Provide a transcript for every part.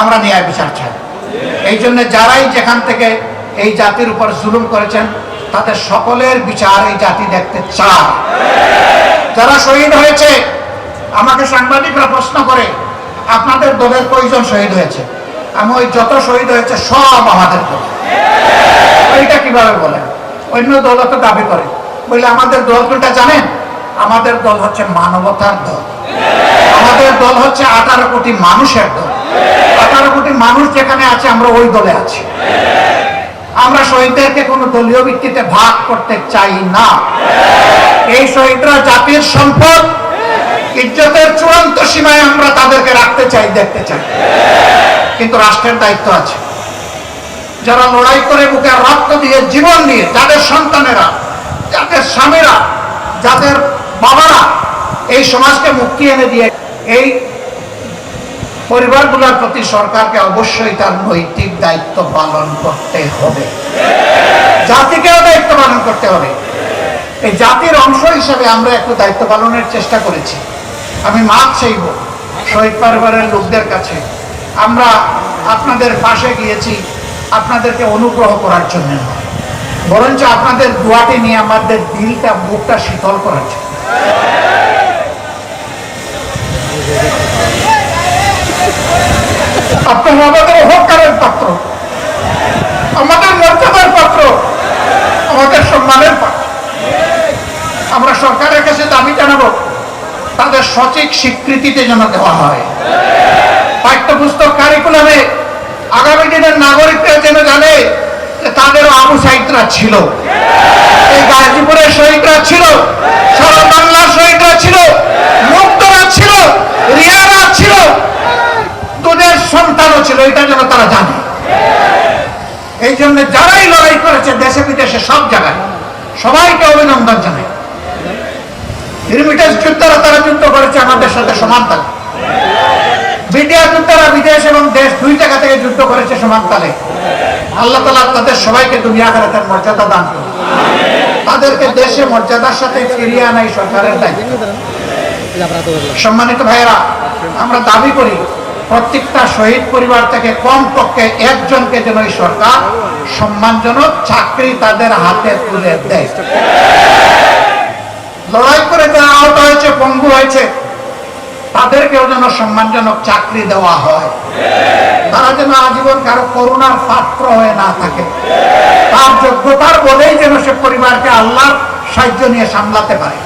আমরা ন্যায় বিচার চাই। এই জন্য যারাই যেখান থেকে এই জাতির উপর জুলুম করেছেন, তাদের সকলের বিচার এই জাতি দেখতে চায়। যারা শহীদ হয়েছে, আমাকে সাংবাদিকরা প্রশ্ন করে, আপনাদের দলের কয়জন শহীদ হয়েছে? আমি ওই যত শহীদ হয়েছে, সব আমাদের দল। ওইটা কীভাবে বলেন? অন্য দলও তো দাবি করে। বললে আমাদের দল কোনটা জানেন? আমাদের দল হচ্ছে মানবতার দল। আমাদের দল হচ্ছে আঠারো কোটি মানুষের দল। আঠারো কোটি মানুষ যেখানে আছে, আমরা ওই দলে আছি। আমরা শহীদদেরকে কোনো দলীয় ভিত্তিতে ভাগ করতে চাই না। এই শহীদরা জাতির সম্পদ, ইজ্জতের চূড়ান্ত সীমায় আমরা তাদেরকে রাখতে চাই, দেখতে চাই। কিন্তু রাষ্ট্রের দায়িত্ব আছে। যারা লড়াই করে বুকে রক্ত দিয়ে জীবন দিয়ে যাদের সন্তানেরা, যাদের স্বামীরা, যাদের বাবারা এই সমাজকে মুক্তি এনে দিয়ে, এই পরিবারগুলোর প্রতি সরকারকে অবশ্যই তার নৈতিক দায়িত্ব পালন করতে হবে। জাতিকেও দায়িত্ব পালন করতে হবে। এই জাতির অংশ হিসাবে আমরা একটু দায়িত্ব পালনের চেষ্টা করেছি। আমি মাপ চাইব শহীদ পরিবারের লোকদের কাছে। আমরা আপনাদের পাশে গিয়েছি, আপনাদেরকে অনুগ্রহ করার জন্য। বরঞ্চ আপনাদের দোয়াটি নিয়ে আমাদের দিলটা বুকটা শীতল করার জন্য। আপনারা আমাদের অহংকারের পাত্র। আমাদের মর্যাদার পাত্র, আমাদের সম্মানের পাত্র। আমরা সরকারের কাছে দাবি জানাব, তাদের সঠিক স্বীকৃতিতে যেন দেওয়া হয়। পাঠ্যপুস্তক কারিকুলামে আগামী দিনের নাগরিকরা যেন জানে যে তাদেরও আবু সাহিদরা ছিল। এই গাজীপুরের শহীদরা ছিল সারা বাংলার শহীদরা ছিল মুক্তরা ছিল রিয়ারা ছিল তোদের সন্তানও ছিল এটা যেন তারা জানে এই জন্য যারাই লড়াই করেছে দেশে বিদেশে সব জায়গায় সবাইকে অভিনন্দন জানাই। রিমিটেন্স যোদ্ধারা তারা যুদ্ধ করেছে আমাদের সাথে সমান তালে। বিডিআর যোদ্ধারা বিদেশ এবং দেশ দুই জায়গা থেকে যুদ্ধ করেছে সমান তালে। আল্লাহ তালা তাদের সবাইকে দুনিয়া তার মর্যাদা দান করুন। তাদেরকে দেশে মর্যাদার সাথে ফিরিয়ে আনাই সরকারের দায়িত্ব। সম্মানিত ভাইয়েরা, আমরা দাবি করি প্রত্যেকটা শহীদ পরিবার থেকে কম পক্ষে একজনকে যেন এই সরকার সম্মানজনক চাকরি তাদের হাতে তুলে দেয়। লড়াই করে যারা আহত হয়েছে, পঙ্গু হয়েছে, তাদেরকেও যেন সম্মানজনক চাকরি দেওয়া হয়। তারা যেন আজীবন কারও করুণার পাত্র হয়ে না থাকে। তার যোগ্যতার বলেই যেন সে পরিবারকে আল্লাহর সাহায্য নিয়ে সামলাতে পারে।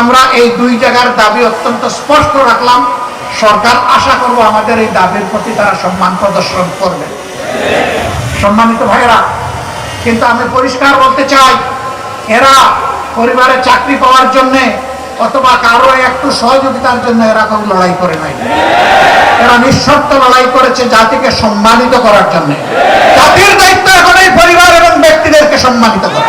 আমরা এই দুই জায়গার দাবি অত্যন্ত স্পষ্ট রাখলাম। সরকার আশা করব আমাদের এই দাবির প্রতি তারা সম্মান প্রদর্শন করবে। সম্মানিত ভাইয়েরা, কিন্তু আমি পরিষ্কার বলতে চাই, এরা পরিবারে চাকরি পাওয়ার জন্য অথবা কারও একটু সহযোগিতার জন্য এরা কেউ লড়াই করে নাই। এরা নিঃশর্ত লড়াই করেছে জাতিকে সম্মানিত করার জন্য। জাতির দায়িত্ব এখন এই পরিবার এবং ব্যক্তিদেরকে সম্মানিত করা।